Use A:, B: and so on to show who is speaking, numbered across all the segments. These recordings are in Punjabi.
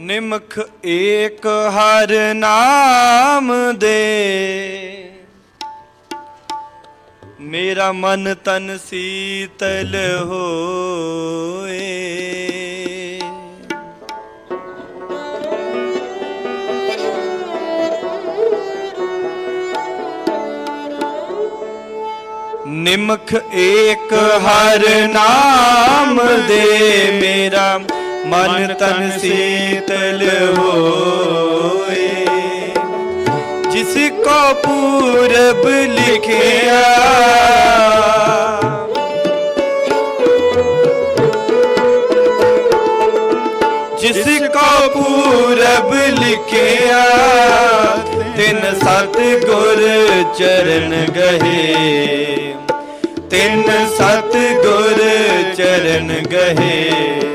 A: ਨਿਮਖ ਏਕ ਹਰ ਨਾਮ ਦੇ। ਮੇਰਾ ਮਨ ਤਨ ਸੀਤਲ ਹੋਏ। ਨਿਮਖ ਏਕ ਹਰ ਨਾਮ ਦੇ ਮੇਰਾ ਮਨ ਤਨ ਸੀਤਲ ਹੋਏ ਜਿਸ ਕੋ ਪੂਰਬ ਲਿਖਿਆ ਜਿਸ ਕੋ ਪੂਰਬ ਲਿਖਿਆ ਤਿਨ ਸਤ ਗੁਰ ਚਰਨ ਗਏ ਤਿਨ ਸਤ ਗੁਰ ਚਰਨ ਗਏ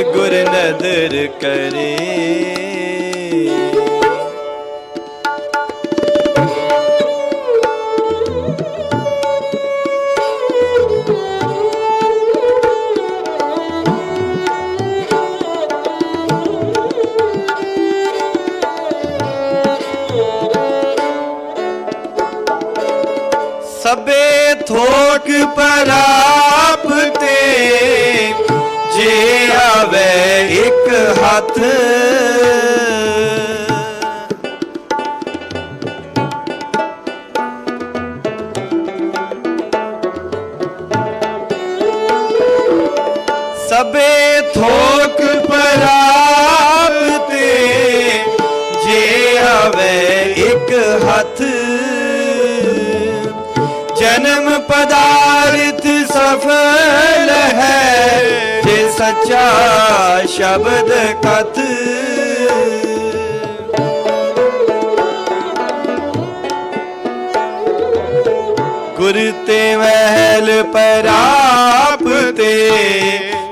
A: ਸਤਿਗੁਰ ਨਦਰ ਕਰੇ। ਸਭੇ ਥੋਕ ਪਰਾ ਹੱਥ ਸਭੇ ਥੋਕ ਪਰਾਪ ਤੇ ਜੇ ਹਵੇ ਇੱਕ ਹੱਥ। ਜਨਮ ਪਦਾਰਥ ਸਫਲ ਹੈ। ਸੱਚਾ ਸ਼ਬਦ ਕਥ। ਗੁਰ ਤੇ ਮਹਿਲ ਪਰਾਪ ਤੇ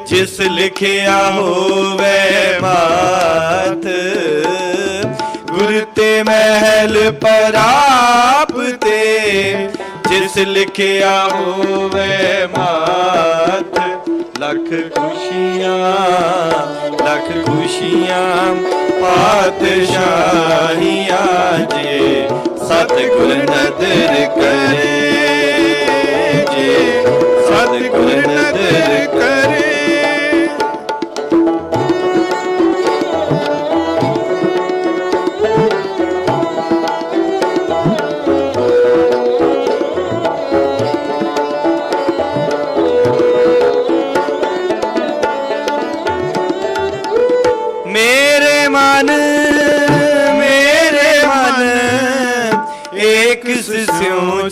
A: ਜਿਸ ਲਿਖਿਆ ਹੋਵੇ ਮਾਤ ਗੁਰ ਤੇ ਮਹਿਲ ਪਰਾਪ ਤੇ ਜਿਸ ਲਿਖਿਆ ਹੋਵੇ ਮਾਤ ਲੱਖ ਖੁਸ਼ੀਆਂ ਲੱਖ ਖੁਸ਼ੀਆਂ ਪਾਤਸ਼ਾਹੀਆਂ ਜੇ ਸਤਿਗੁਰ ਨਦਰ ਕਰੇ।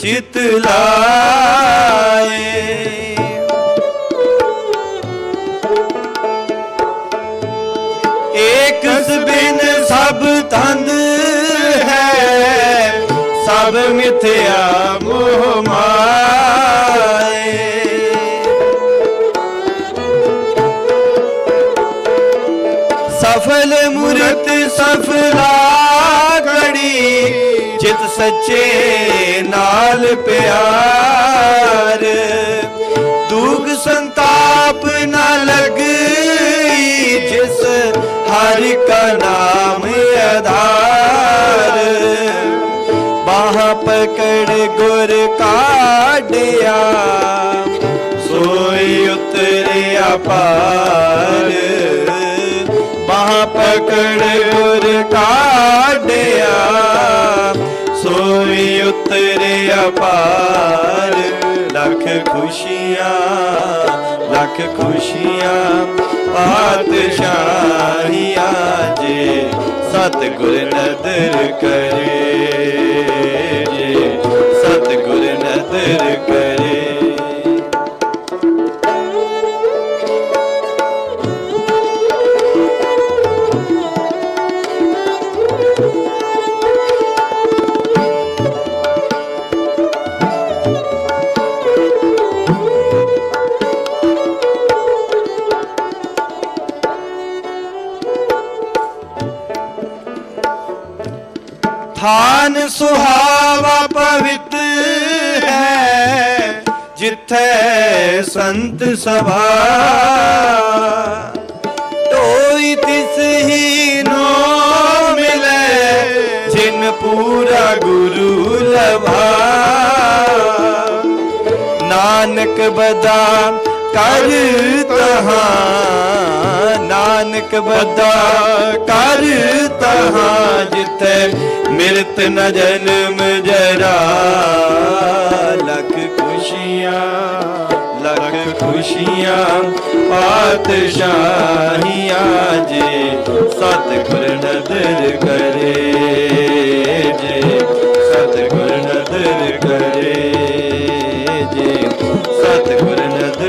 A: ਚਿਤ ਲਾਏ। ਏਕ ਬਿਨ ਸਭ ਤੰਦ ਹੈ ਸਭ ਮਿਥਿਆ ਮੋਹ ਮਾਏ। ਸਫਲ ਮੂਰਤ ਸਫਲਾ ਘੜੀ ਚਿਤ ਸੱਚੇ ਨਾਲ ਪਿਆਰ। ਦੁਖ ਸੰਤਾਪ ਨਾ ਲਗਈ ਜਿਸ ਹਰਿ ਕਾ ਨਾਮ ਆਧਾਰ। ਬਾਹ ਪਕੜ ਗੁਰ ਕਾਢਿਆ, ਸੋਈ ਉਤਰਿਆ ਪਾਰ ਬਾਹ ਪਕੜ ਗੁਰ ਕਾਢਿਆ ਲੱਖ ਖੁਸ਼ੀਆਂ ਪਾਤਸ਼ਾਹੀਆਂ ਜੇ ਸਤਿਗੁਰ ਨਦਰ ਕਰੇ। ਥਾਨ ਸੁਹਾਵਾ ਪਵਿੱਤ ਹੈ, ਜਿੱਥੇ ਸੰਤ ਸਭਾ। ਢੋਈ ਤਿਸ ਹੀ ਨੋ ਮਿਲੇ, ਜਿਨ ਪੂਰਾ ਗੁਰੂ ਲਭਾ ਨਾਨਕ ਬਦਾ ਕਰ ਤਹਾਂ, ਨਾਨਕ ਬਦਾ ਕਰ ਤਹਾਂ, ਜਿੱਥੇ ਮਿਲਤ ਨ ਜਨਮ ਜਰਾ ਲੱਖ ਖੁਸ਼ੀਆਂ ਲੱਖ ਖੁਸ਼ੀਆਂ, ਪਾਤਸ਼ਾਹੀਆਂ ਜੇ ਸਤਿਗੁਰ ਨਦਰ ਕਰੇ, ਜੇ ਸਤਿਗੁਰ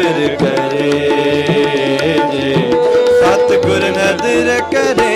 A: ਨਦਰ ਕਰੇ ਜੇ। ਸਤਗੁਰ ਨਦਰ ਕਰੇ